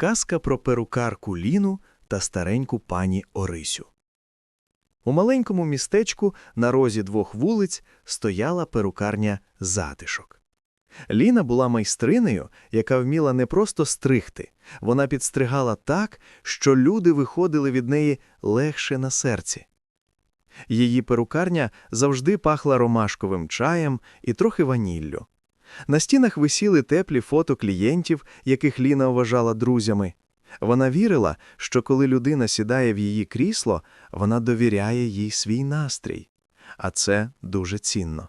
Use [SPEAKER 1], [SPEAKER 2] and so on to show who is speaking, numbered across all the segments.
[SPEAKER 1] Казка про перукарку Ліну та стареньку пані Орисю. У маленькому містечку на розі двох вулиць стояла перукарня затишок. Ліна була майстринею, яка вміла не просто стригти, вона підстригала так, що люди виходили від неї легше на серці. Її перукарня завжди пахла ромашковим чаєм і трохи ваніллю. На стінах висіли теплі фото клієнтів, яких Ліна вважала друзями. Вона вірила, що коли людина сідає в її крісло, вона довіряє їй свій настрій. А це дуже цінно.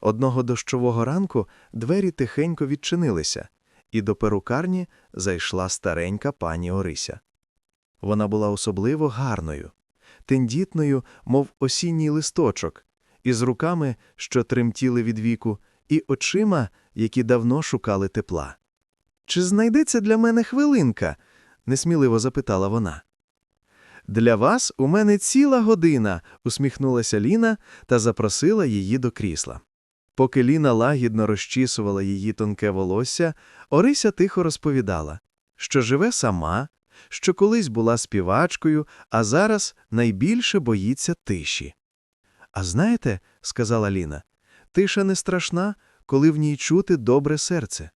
[SPEAKER 1] Одного дощового ранку двері тихенько відчинилися, і до перукарні зайшла старенька пані Орися. Вона була особливо гарною, тендітною, мов осінній листочок, із руками, що тремтіли від віку, і очима, які давно шукали тепла. Чи знайдеться для мене хвилинка? несміливо запитала вона. Для вас у мене ціла година, усміхнулася Ліна та запросила її до крісла. Поки Ліна лагідно розчісувала її тонке волосся, Орися тихо розповідала, що живе сама, що колись була співачкою, а зараз найбільше боїться тиші. А знаєте, сказала Ліна, тиша не страшна, коли в ній чути добре серце.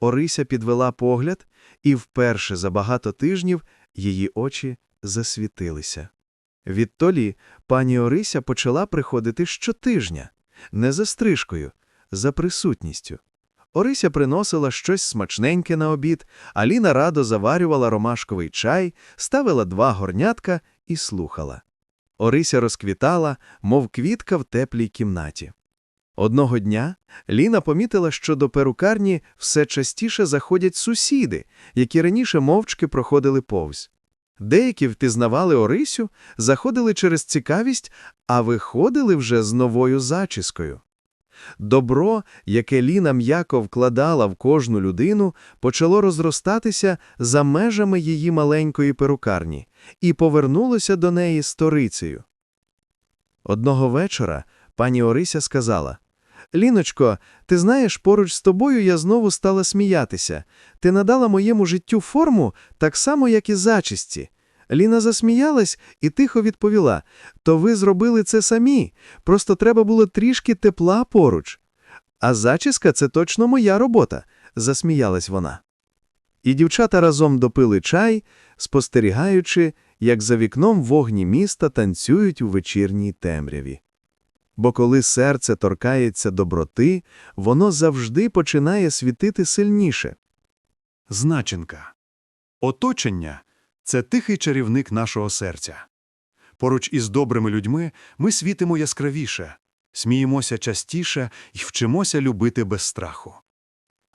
[SPEAKER 1] Орися підвела погляд, і вперше за багато тижнів її очі засвітилися. Відтоді пані Орися почала приходити щотижня, не за стрижкою, за присутністю. Орися приносила щось смачненьке на обід, а Ліна радо заварювала ромашковий чай, ставила два горнятка і слухала. Орися розквітала, мов квітка в теплій кімнаті. Одного дня Ліна помітила, що до перукарні все частіше заходять сусіди, які раніше мовчки проходили повз. Деякі впізнавали Орисю, заходили через цікавість, а виходили вже з новою зачіскою. Добро, яке Ліна м'яко вкладала в кожну людину, почало розростатися за межами її маленької перукарні і повернулося до неї сторицею. Одного вечора пані Орися сказала Ліночко, ти знаєш, поруч з тобою я знову стала сміятися. Ти надала моєму життю форму так само, як і зачісті. Ліна засміялась і тихо відповіла То ви зробили це самі, просто треба було трішки тепла поруч. А зачіска це точно моя робота, засміялась вона. І дівчата разом допили чай, спостерігаючи, як за вікном вогні міста танцюють у вечірній темряві. Бо коли серце торкається доброти, воно завжди починає світити сильніше.
[SPEAKER 2] Значенка. Оточення це тихий чарівник нашого серця. Поруч із добрими людьми ми світимо яскравіше, сміємося частіше і вчимося любити без страху.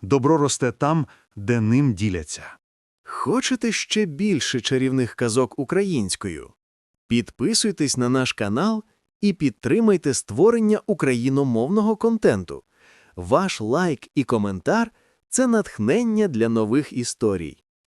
[SPEAKER 2] Добро росте там, де ним діляться.
[SPEAKER 1] Хочете ще більше чарівних казок українською? Підписуйтесь на наш канал і підтримайте створення україномовного контенту. Ваш лайк і коментар це натхнення для нових історій.